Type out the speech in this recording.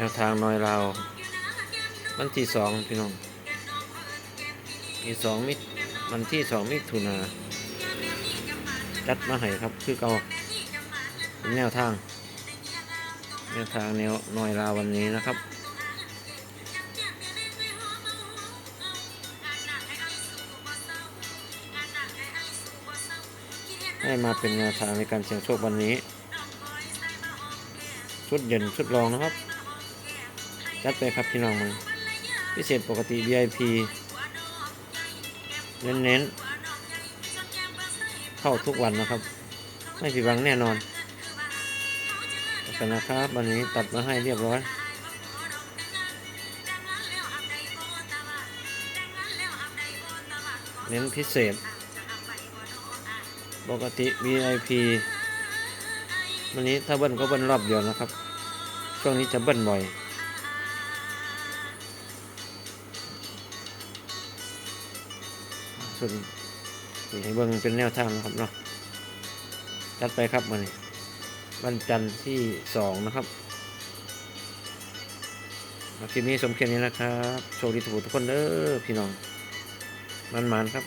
แนวทางน้อยเราวันที่สองพี่น้องที่สองมิถวันที่สองมิถุนาจัดมาให้ครับคือเก่าแนวทาง แนวทางแนวน้อยลาววันนี้นะครับให้มาเป็นแนวทางในการเสี่ยงโชควันนี้ ชุดเด่นชุดรองนะครับ จัดไปครับพี่น้องมันพิเศษปกติ VIP เน้นๆ เข้าทุกวันนะครับ ไม่ผิดหวังแน่นอนขอบคุณนะครับ วันนี้ตัดมาให้เรียบร้อยเน้นพิเศษ ปกติ VIP วันนี้ถ้าเบิ้ลก็เบิ้ลรอบเดียวนะครับ ช่วงนี้จะเบิ้ลบ่อย ส่วนส่วนให้เบิ้งเป็นแนวทางนะครับเนาะจัดไปครับมันนี้วันจันทร์ที่สองนะครับคลิปนี้สมเขียนนี้นะครับ โชคดีทุกผู้ทุกคนเด้อพี่น้อง มันๆครับ